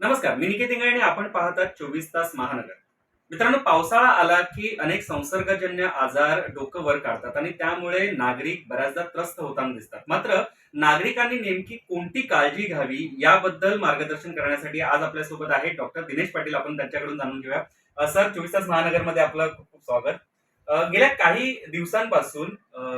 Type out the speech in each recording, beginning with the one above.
मी निकेत इंगळे आणि आपण पाहतात चोवीस तास महानगर. मित्रांनो पावसाळा आला की अनेक संसर्गजन्य आजार डोकं वर काढतात आणि त्यामुळे नागरिक बऱ्याचदा त्रस्त होताना दिसतात. मात्र नागरिकांनी नेमकी कोणती काळजी घ्यावी याबद्दल मार्गदर्शन करण्यासाठी आज आपल्यासोबत आहे डॉक्टर दिनेश पाटील. आपण त्यांच्याकडून जाणून घेऊया. सर चोवीस तास महानगरमध्ये आपलं खूप खूप स्वागत. गेल्या काही दिवसांपासून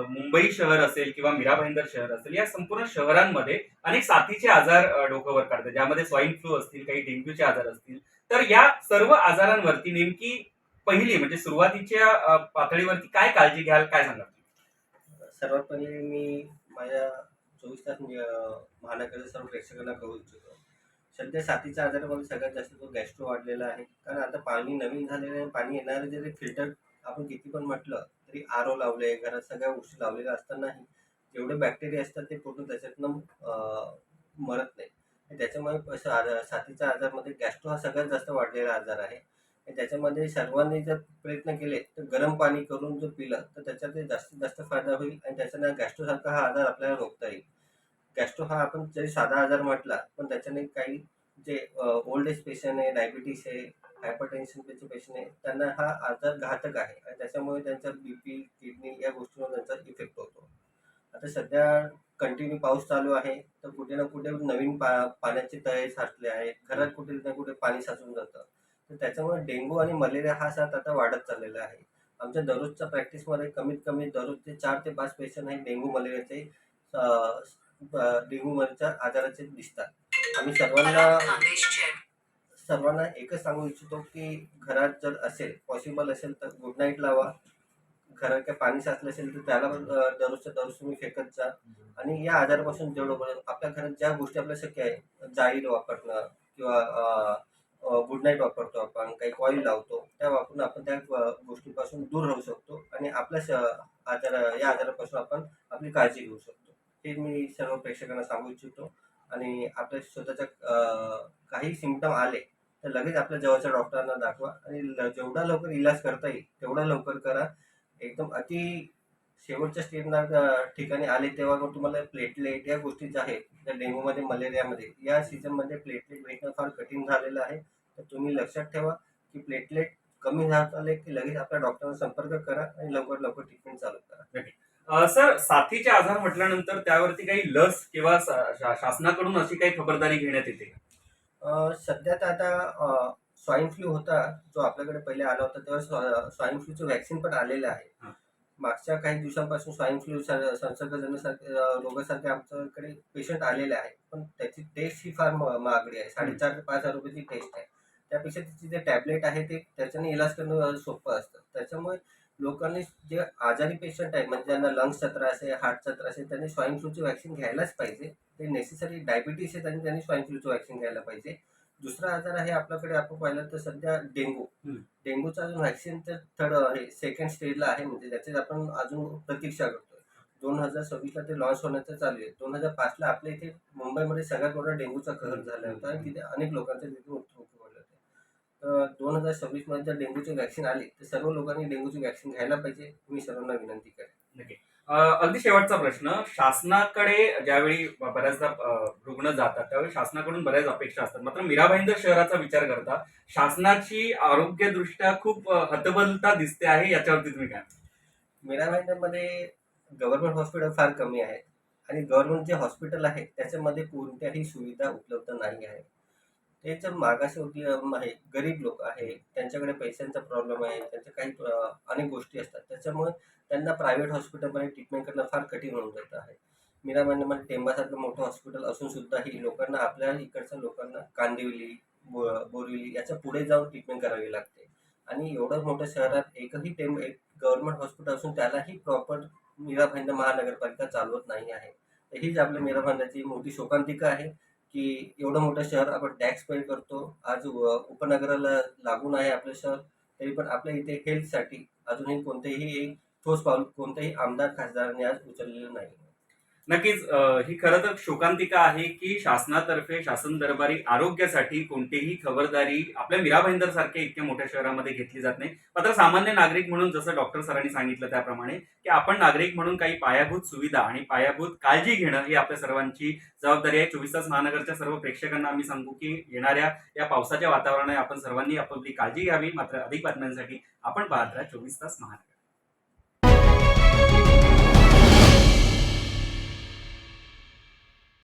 मुंबई शहर असेल किंवा मीरा भाईंदर शहर असेल या संपूर्ण शहरांमध्ये अनेक साथीचे आजार अ, काढतात. ज्यामध्ये स्वाईन फ्लू असतील काही डेंग्यूचे आजार असतील. तर या सर्व आजारांवरती नेमकी पहिली म्हणजे सुरुवातीच्या पातळीवरती काय काळजी घ्याल काय सांगाल? सर्वात पहिले मी माझ्या चोवीस तास म्हणजे, महानगराच्या सर्व प्रेक्षकांना कळू इच्छितो. सध्या साथीच्या आजारामध्ये सगळ्यात जास्त तो गॅस्ट्रो वाढलेला आहे. कारण आता पाणी नवीन झालेलं आहे पाणी येणारे जरी फिल्टर आपण किती पण म्हटलं तरी आर ओ लावले घरात सगळ्या गोष्टी लावलेल्या असतानाही जेवढे बॅक्टेरिया असतात ते पूर्ण त्याच्यातनं मरत नाही त्याच्यामुळे आजार साथीच्या आजारमध्ये गॅस्ट्रो हा सगळ्यात जास्त वाढलेला आजार आहे. त्याच्यामध्ये सर्वांनी जर प्रयत्न केले तर गरम पाणी करून जर पिलं तर त्याच्यात ते जास्तीत जास्त फायदा होईल आणि त्याच्यानं गॅस्ट्रोसारखा हा आजार आपल्याला रोखता येईल. गॅस्ट्रो हा आपण जरी साधा आजार म्हटला पण त्याच्याने काही जे ओल्ड एज पेशंट आहे डायबिटीस आहे हायपर टेन्शनचे पेशंट आहे त्यांना हा आजार घातक आहे आणि त्याच्यामुळे त्यांचा बी पी किडनी या गोष्टींवर त्यांचा इफेक्ट होतो. आता सध्या कंटिन्यू पाऊस चालू आहे तर कुठे ना कुठे नवीन पा पाण्याचे तळे साचले आहेत घरात कुठे ना कुठे पाणी साचून जातं. तर त्याच्यामुळे डेंगू आणि मलेरिया हा साथ आता वाढत चाललेला आहे. आमच्या दररोजच्या प्रॅक्टिसमध्ये कमीत कमी दररोजचे चार ते पाच पेशंट हे डेंगू मलेरियाचे डेंगू मलेरियाच्या आजाराचे दिसतात. आम्ही सर्वांना सर्वांना एकच सांगू इच्छितो की घरात जर असेल पॉसिबल असेल तर गुड नाईट लावा. घरात काय पाणी साचलं असेल तर त्याला पण, दररोजच्या दररोज तुम्ही फेकत जा. आणि या आजारापासून जेवढं बरं आपल्या घरात ज्या गोष्टी आपल्या शक्य आहे जाळी वापरणं किंवा गुड नाईट वापरतो आपण काही कॉईल लावतो त्या वापरून आपण त्या गोष्टीपासून दूर राहू शकतो आणि आपल्या श- आजार या आजारापासून आपण आपली काळजी घेऊ शकतो. हे मी सर्व प्रेक्षकांना सांगू इच्छितो. आणि आपल्या स्वतःच्या काही सिमटम आले तर लगेच आपल्या जवळच्या डॉक्टरांना दाखवा आणि जेवढा लवकर इलाज करता येईल तेवढा लवकर करा. एकदम अति शेवटच्या स्टेजला ठिकाणी आले तेव्हा मग तुम्हाला प्लेटलेट या गोष्टी ज्या आहेत त्या डेंग्यूमध्ये मलेरियामध्ये या सीझनमध्ये प्लेटलेट भेटणं फार कठीण झालेलं आहे. तर तुम्ही लक्षात ठेवा की प्लेटलेट कमी झात आले की लगेच आपल्या डॉक्टरांना संपर्क करा आणि लवकर लवकर ट्रीटमेंट चालू करा. सर साथीचे आजार म्हटल्यानंतर त्यावरती काही लस किंवा शासनाकडून अशी काही खबरदारी घेण्यात येते का? सध्या तर आता स्वाईन फ्लू होता जो आपल्याकडे पहिले आला होता तेव्हा स्वाईन फ्लूचं वॅक्सिन पण आलेलं. आहे. मागच्या काही दिवसांपासून स्वाईन फ्लू संसर्गजन्यसारखे अं, रोगासारखे आमच्याकडे पेशंट आलेले आहे पण त्याची टेस्ट ही फार महागडी आहे. साडेचार ते पाच हजार रुपयाची टेस्ट आहे. त्यापेक्षा त्याची जे टॅबलेट आहे ते त्याच्याने इलाज करणं सोपं असतं. त्याच्यामुळे लोकांनी जे आजारी पेशंट आहेत म्हणजे ज्यांना लंग्सचा त्रास आहे हार्टचा त्रास आहे त्यांनी स्वाईन फ्लूची वॅक्सिन घ्यायलाच पाहिजे. ते नेसेसरी डायबिटीस आहे त्यांनी त्यांनी स्वाईन फ्लूचं वॅक्सिन घ्यायला पाहिजे. दुसरा आजार आहे आपल्याकडे आपण पाहिलं तर सध्या डेंगू. डेंगूचा अजून व्हॅक्सिन तर थर्ड आहे सेकंड स्टेजला आहे म्हणजे त्याची आपण अजून प्रतीक्षा करतोय. दोन हजार सव्वीसला ते लॉन्च होण्याचं चालू आहे. दोन हजार पाचला आपल्या इथे मुंबईमध्ये सगळ्यात मोठा डेंगूचा कहर झाला होता आणि तिथे अनेक लोकांचे तिथे मृत्यू दोन हजार सव्वीसमध्ये जर डेंग्यूची व्हॅक्सिन आली तर सर्व लोकांनी डेंग्यूची व्हॅक्सिन घ्यायला पाहिजे मी सर्वांना विनंती करेन. अगदी शेवटचा प्रश्न शासनाकडे ज्यावेळी बऱ्याचदा रुग्ण जातात त्यावेळी शासनाकडून बऱ्याच अपेक्षा असतात. मात्र मीरा भाईंदर शहराचा विचार करता शासनाची आरोग्यदृष्ट्या खूप हतबलता दिसते आहे याच्यावरती तुम्ही काय मीरा भाईंदरमध्ये गव्हर्नमेंट हॉस्पिटल फार कमी आहेत. आणि गव्हर्नमेंट जे हॉस्पिटल आहे त्याच्यामध्ये कोणत्याही सुविधा उपलब्ध नाही आहे ते जर मागासवर्गीय आहे गरीब लोक आहे त्यांच्याकडे पैशांचा प्रॉब्लेम आहे त्यांच्या काही अनेक गोष्टी असतात त्याच्यामुळे त्यांना प्रायव्हेट हॉस्पिटलमध्ये ट्रीटमेंट करणं फार कठीण होऊन जातं आहे. मीरा भाईंदरमध्ये टेंबासारखं मोठं हॉस्पिटल असून सुद्धाही लोकांना आपल्या इकडच्या लोकांना कांदिवली बो बोरिवली याच्यापुढे जाऊन ट्रीटमेंट करावी लागते. आणि एवढं मोठ्या शहरात एकही टेम एक गव्हर्नमेंट हॉस्पिटल असून त्यालाही प्रॉपर मीरा महानगरपालिका चालवत नाही आहे. तर हीच आपल्या मीरा मोठी शोकांतिका आहे. की एवढं मोठं शहर आपण टॅक्स पे करतो. आज उपनगराला लागून आहे आपलं शहर तरी पण आपल्या इथे हेल्थसाठी अजूनही कोणतेही ठोस पाऊल कोणतेही आमदार खासदारांनी आज उचललेलं नाही. नक्कीच ही खरं तर शोकांतिका आहे की शासनातर्फे शासन दरबारी आरोग्यासाठी कोणतीही खबरदारी आपल्या मीरा भाईंदर सारख्या इतक्या मोठ्या शहरामध्ये घेतली जात नाही. मात्र सामान्य नागरिक म्हणून जसं डॉक्टर सरांनी सांगितलं त्याप्रमाणे की आपण नागरिक म्हणून काही पायाभूत सुविधा आणि पायाभूत काळजी घेणं ही आपल्या सर्वांची जबाबदारी आहे. चोवीस तास महानगरच्या सर्व प्रेक्षकांना आम्ही सांगू की येणाऱ्या या पावसाच्या वातावरणाने आपण सर्वांनी आपापली काळजी घ्यावी. मात्र अधिक बातम्यांसाठी आपण पाहत राहा चोवीस तास महानगर.